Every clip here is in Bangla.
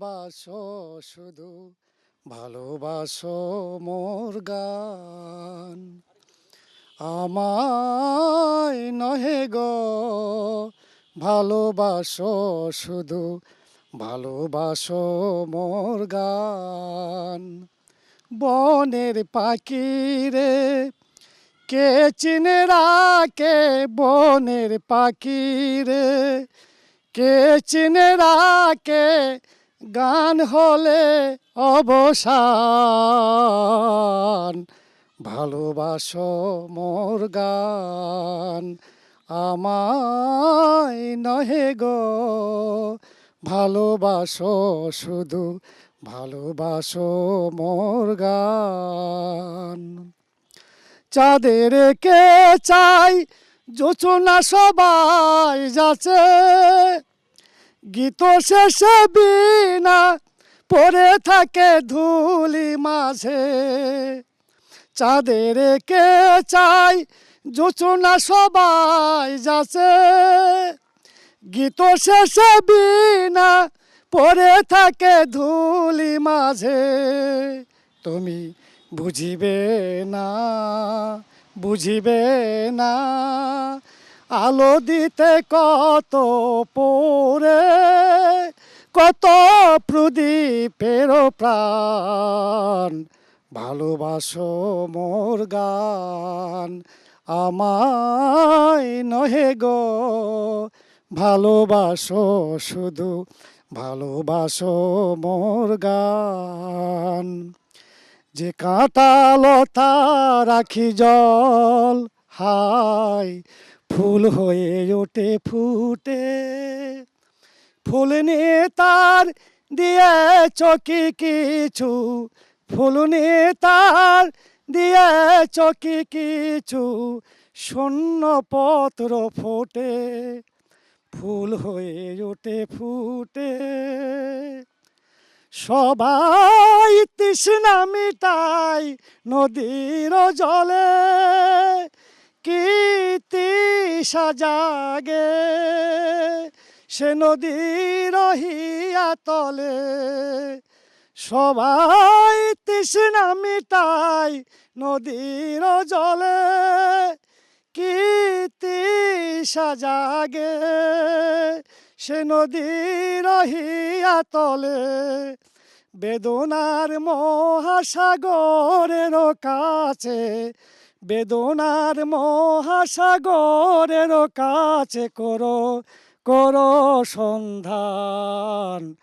ভালোবাসো, শুধু ভালোবাসো মোর গান। আমায় নহে গো, ভালোবাসো, শুধু ভালোবাসো মোর গান। বনের পাখি রে কে চিনে রাকে বনের পাখি রে কে চিনে রাকে গান হলে অবসান, ভালোবাসো মোর গান, আমায় নহে গো, ভালোবাসো শুধু, ভালোবাসো মোর গান। চাঁদের কে চাই যোচনা সবাই যাচ্ছে। গীত শেষে বিনা পরে থাকে ধুলি মাঝে। চাঁদের কে চাই যোচনা সবাই যাচ্ছে। গীত শেষে বিনা পরে থাকে ধুলি মাঝে। তুমি বুঝিবে না বুঝিবে না আলো দিতে কত পরে, কত প্রদীপের প্রাণ। ভালোবাসো মোর গান, আমায় নহে গো। ভালোবাসো শুধু, ভালোবাসো মোর গান। যে কাঁটা লতা রাখি জল হাই ফুল হয়ে ওঠে, ফুটে। ফুল নিয়ে তার দিয়ে চকি কিছু, ফুল নিয়ে তার দিয়ে চকি কিছু, শূন্য পত্র ফোটে। ফুল হয়ে ওঠে, ফুটে। সবাই তৃষ্ণা মিটাই নদীর জলে। কি সাজাগে, সে নদীর রহিয়া তলে। সবাই তৃষ্ণা মিটাই নদীর জলে। কি সাজাগে, সে নদীর রহিয়া তলে। বেদনার মহাসাগরের কাছে বেদনার মহাসাগরের কাছে করো করো সন্ধান।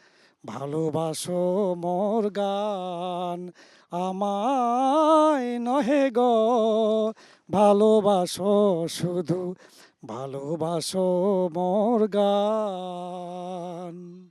ভালোবাসো মোর গান, আমায় নহে গো। ভালোবাসো শুধু, ভালোবাসো মোর গান।